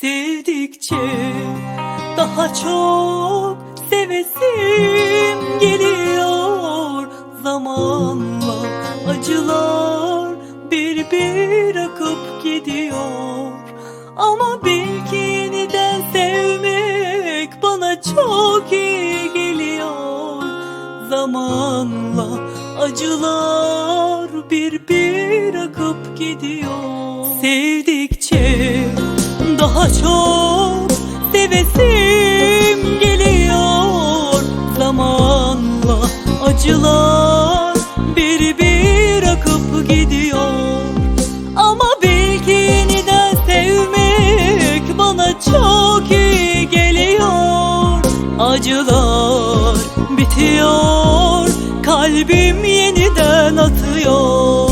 Sevdikçe daha çok sevesim geliyor. Zamanla acılar bir bir akıp gidiyor. Ama belki yeniden sevmek bana çok iyi geliyor. Zamanla acılar bir bir akıp gidiyor. Sevdikçe çok sevesim geliyor. Zamanla acılar bir bir akıp gidiyor. Ama belki yeniden sevmek bana çok iyi geliyor. Acılar bitiyor kalbim yeniden atıyor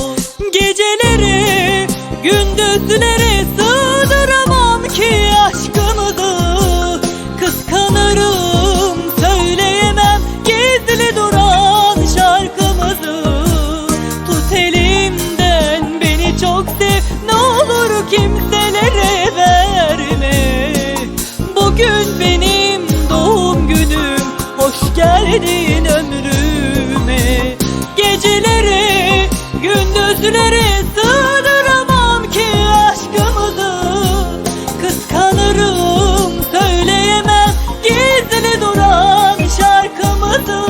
Kıskanırım söyleyemem. Gizli duran şarkımızı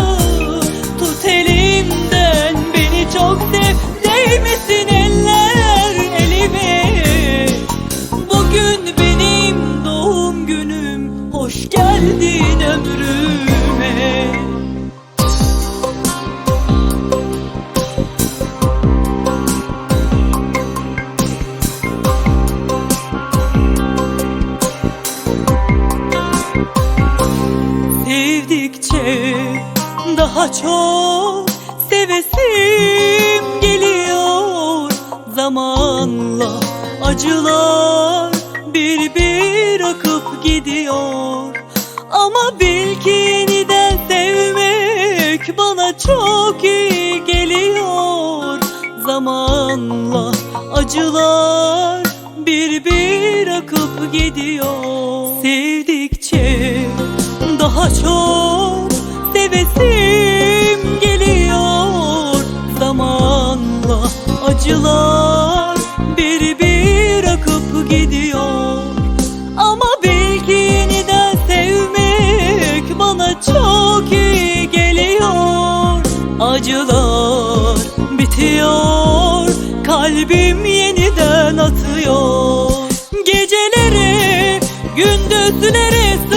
Tut elimden beni çok sev değmesin eller elime Bugün benim doğum günüm hoş geldin ömrüme çok sevesim geliyor. Zamanla acılar bir bir akıp gidiyor. Ama belki yeniden sevmek bana çok iyi geliyor. Zamanla acılar bir bir akıp gidiyor. Sevdikçe daha çok Zamanla acılar bir bir akıp gidiyor. Ama belki yeniden sevmek bana çok iyi geliyor. Acılar bitiyor kalbim yeniden atıyor. Geceleri gündüzleri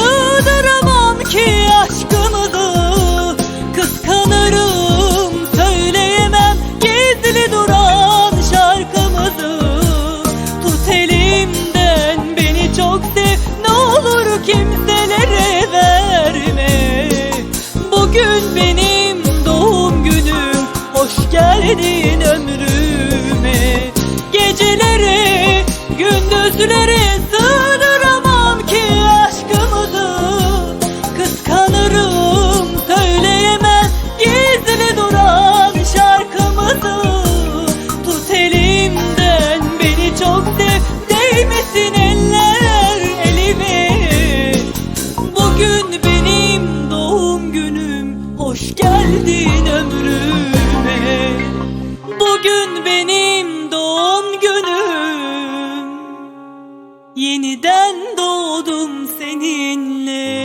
hoş geldin ömrüme. Geceleri gündüzleri sığdıramam ki aşkımızı. Kıskanırım söyleyemem gizli duran şarkımızı. Tut elimden beni çok sev değmesin eller elime Bugün benim doğum günüm hoş geldin ömrüme